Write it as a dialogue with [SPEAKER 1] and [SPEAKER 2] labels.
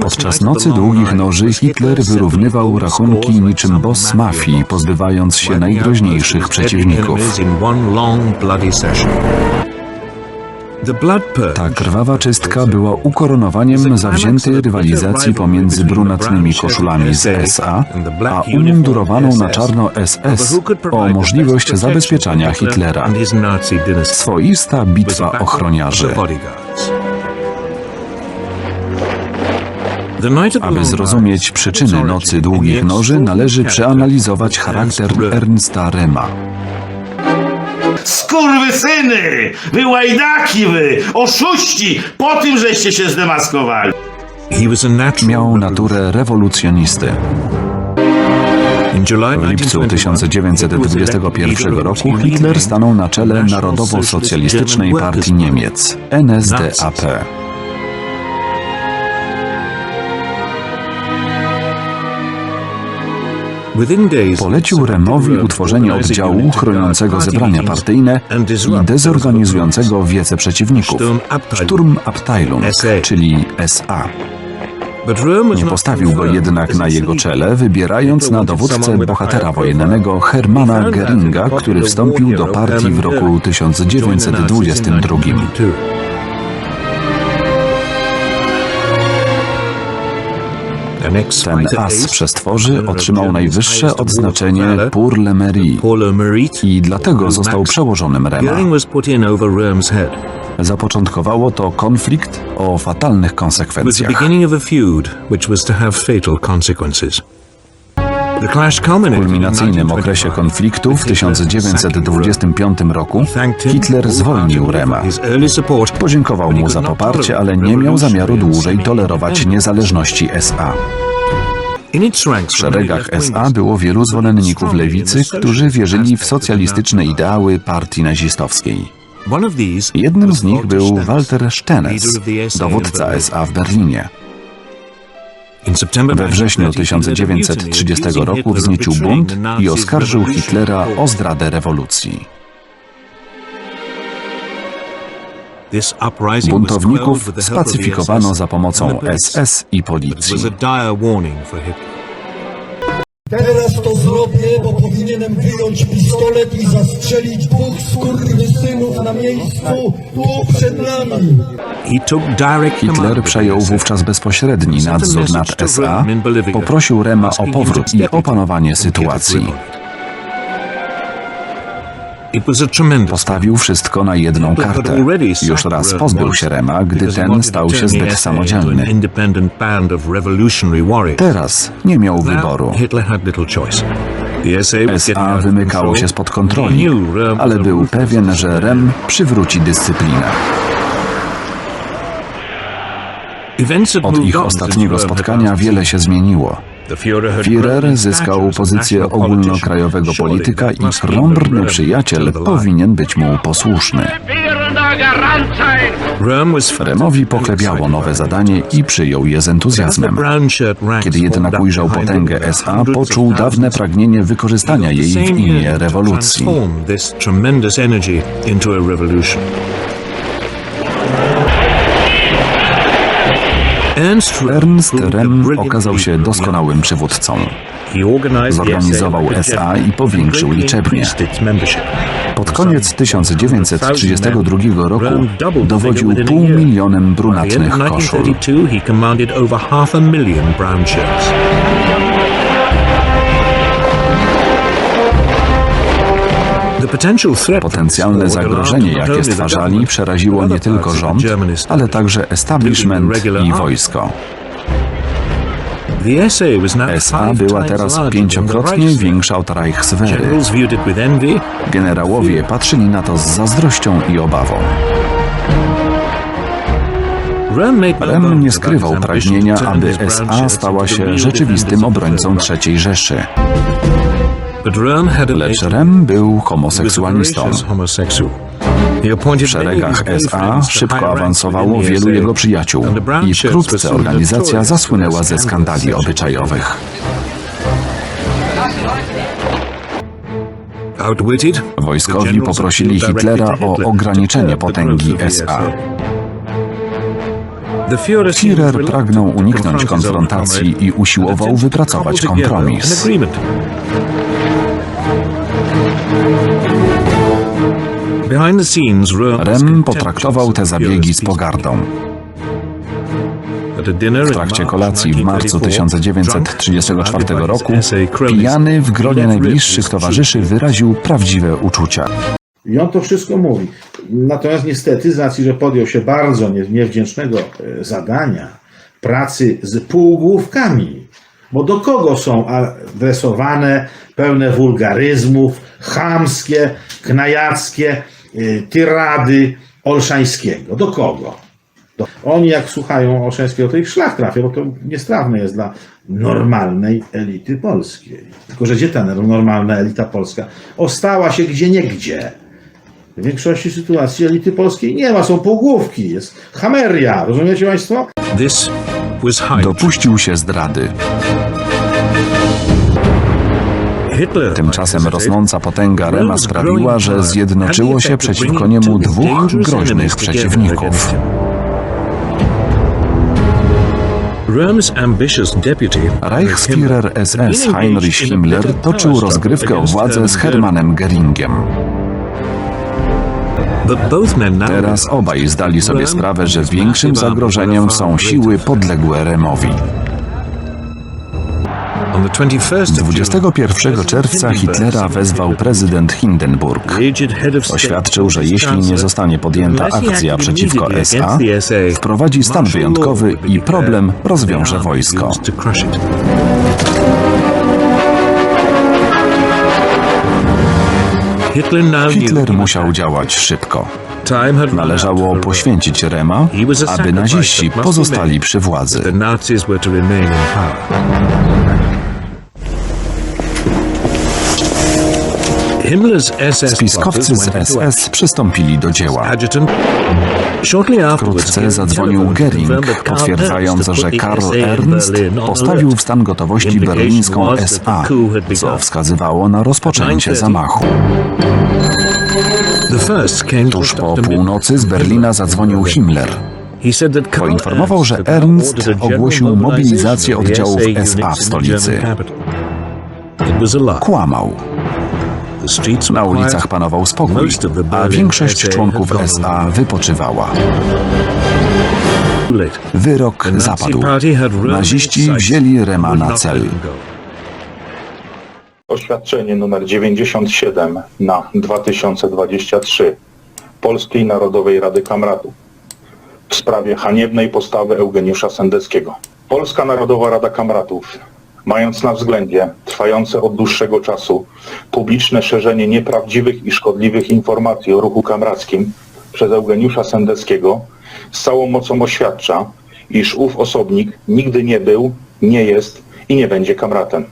[SPEAKER 1] Podczas Nocy Długich Noży Hitler wyrównywał rachunki niczym boss mafii, pozbywając się najgroźniejszych przeciwników. Ta krwawa czystka była ukoronowaniem zawziętej rywalizacji pomiędzy brunatnymi koszulami z SA, a umundurowaną na czarno SS o możliwość zabezpieczania Hitlera. Swoista bitwa ochroniarzy. Aby zrozumieć przyczyny Nocy Długich Noży, należy przeanalizować charakter Ernsta Rema.
[SPEAKER 2] Skurwysyny! Wy łajdaki wy! Oszuści! Po tym, żeście się zdemaskowali!
[SPEAKER 1] Miał naturę rewolucjonisty. W lipcu 1921 roku Hitler stanął na czele Narodowo-Socjalistycznej Partii Niemiec, NSDAP. Polecił Remowi utworzenie oddziału chroniącego zebrania partyjne i dezorganizującego wiece przeciwników, Sturmabteilung, czyli SA. Nie postawił go jednak na jego czele, wybierając na dowódcę bohatera wojennego Hermana Geringa, który wstąpił do partii w roku 1922. Ten as przez tworzy otrzymał najwyższe odznaczenie Pour le Mérite i dlatego został przełożonym Rema. Zapoczątkowało to konflikt o fatalnych konsekwencjach. W kulminacyjnym okresie
[SPEAKER 3] 1925
[SPEAKER 1] konfliktu w 1925 roku Hitler zwolnił Rema. Podziękował mu za poparcie, ale nie miał zamiaru dłużej tolerować niezależności SA. W szeregach SA było wielu zwolenników lewicy, którzy wierzyli w socjalistyczne ideały partii nazistowskiej. Jednym z nich był
[SPEAKER 3] Stennes,
[SPEAKER 1] Walter
[SPEAKER 3] in
[SPEAKER 1] dowódca. SA w Berlinie. We wrześniu
[SPEAKER 3] 1930
[SPEAKER 1] 1930 roku wzniecił bunt i oskarżył Hitlera o zdradę rewolucji. Buntowników spacyfikowano za pomocą. SS i policji.
[SPEAKER 4] Teraz to zrobię, bo powinienem wyjąć pistolet i zastrzelić dwóch skurwysynów na miejscu, tu przed nami.
[SPEAKER 3] He took direct command
[SPEAKER 1] Hitler przejął wówczas bezpośredni nadzór nad SA, poprosił Rema o powrót i opanowanie sytuacji. Postawił wszystko na jedną kartę. Już raz pozbył się Rema, gdy ten stał się zbyt samodzielny. Teraz nie miał wyboru.
[SPEAKER 3] SA
[SPEAKER 1] wymykało się spod kontroli, ale był pewien, że Rem przywróci dyscyplinę. Od ich ostatniego spotkania wiele się zmieniło.
[SPEAKER 3] Führer
[SPEAKER 1] zyskał pozycję ogólnokrajowego polityka i
[SPEAKER 3] Rem
[SPEAKER 1] przyjaciel powinien być mu posłuszny. Remowi pochlebiało nowe zadanie i przyjął je z entuzjazmem. Kiedy jednak ujrzał potęgę SA, poczuł dawne pragnienie wykorzystania jej w imię rewolucji.
[SPEAKER 3] Ernst
[SPEAKER 1] Rem okazał się doskonałym przywódcą. Zorganizował
[SPEAKER 3] SA
[SPEAKER 1] i powiększył liczebnie. Pod koniec 1932 roku dowodził pół milionem brunatnych koszul. Potencjalne zagrożenie, jakie stwarzali, przeraziło nie tylko rząd, ale także establishment i wojsko.
[SPEAKER 3] SA
[SPEAKER 1] była teraz pięciokrotnie większa od Reichswehry. Generałowie patrzyli na to z zazdrością i obawą.
[SPEAKER 3] Rem
[SPEAKER 1] nie skrywał pragnienia, aby SA stała się rzeczywistym obrońcą. III Rzeszy. Lecz Rem był homoseksualistą. W szeregach SA szybko awansowało wielu jego przyjaciół i wkrótce organizacja zasłynęła ze skandali obyczajowych. Wojskowi poprosili Hitlera o ograniczenie potęgi SA.
[SPEAKER 3] Führer,
[SPEAKER 1] pragnął uniknąć konfrontacji i usiłował wypracować kompromis. Rem potraktował te zabiegi z pogardą. W trakcie kolacji w marcu
[SPEAKER 3] 1934
[SPEAKER 1] 1934 roku pijany w gronie najbliższych towarzyszy wyraził prawdziwe uczucia.
[SPEAKER 5] I on to wszystko mówi. Natomiast niestety, z racji, że podjął się bardzo nie- niewdzięcznego e, zadania, pracy z półgłówkami, bo do kogo są adresowane pełne wulgaryzmów, chamskie, knajackie tyrady Olszańskiego? Do kogo? Do- Oni jak słuchają Olszańskiego, to ich szlach trafia, bo to niestrawne jest dla normalnej elity polskiej. Tylko, że gdzie ta normalna elita polska? Ostała się gdzie niegdzie. W większości sytuacji elity polskiej nie ma, są półgłówki, jest hameria, rozumiecie Państwo?
[SPEAKER 3] This was Heinrich.
[SPEAKER 1] Dopuścił się zdrady. Tymczasem rosnąca potęga Rema sprawiła, że zjednoczyło się przeciwko niemu dwóch groźnych przeciwników. Reichsführer SS Heinrich Himmler toczył rozgrywkę o władzę z Hermannem Geringiem. Teraz obaj zdali sobie sprawę, że większym zagrożeniem są siły podległe Remowi. 21 czerwca Hitlera wezwał prezydent Hindenburg. Oświadczył, że jeśli nie zostanie podjęta akcja przeciwko SA, wprowadzi stan wyjątkowy i problem rozwiąże wojsko.
[SPEAKER 3] Hitler
[SPEAKER 1] musiał działać szybko. Należało poświęcić Rema, aby naziści pozostali przy władzy. Spiskowcy z SS przystąpili do dzieła. Wkrótce zadzwonił Gering, potwierdzając, że Karl Ernst postawił w stan gotowości berlińską SA, co wskazywało na rozpoczęcie
[SPEAKER 3] 9:30
[SPEAKER 1] zamachu. Tuż po północy z Berlina zadzwonił Himmler. Poinformował, że
[SPEAKER 3] Ernst
[SPEAKER 1] ogłosił mobilizację oddziałów
[SPEAKER 3] SA
[SPEAKER 1] w stolicy. Kłamał. Na ulicach panował spokój, a większość członków SA wypoczywała. Wyrok zapadł. Naziści wzięli Rema na cel.
[SPEAKER 6] Oświadczenie numer 97 na 2023 Polskiej Narodowej Rady Kamratów w sprawie haniebnej postawy Eugeniusza Sendeckiego. Polska Narodowa Rada Kamratów, mając na względzie trwające od dłuższego czasu publiczne szerzenie nieprawdziwych i szkodliwych informacji o ruchu kamrackim przez Eugeniusza Sendeckiego, z całą mocą oświadcza, iż ów osobnik nigdy nie był, nie jest i nie będzie kamratem.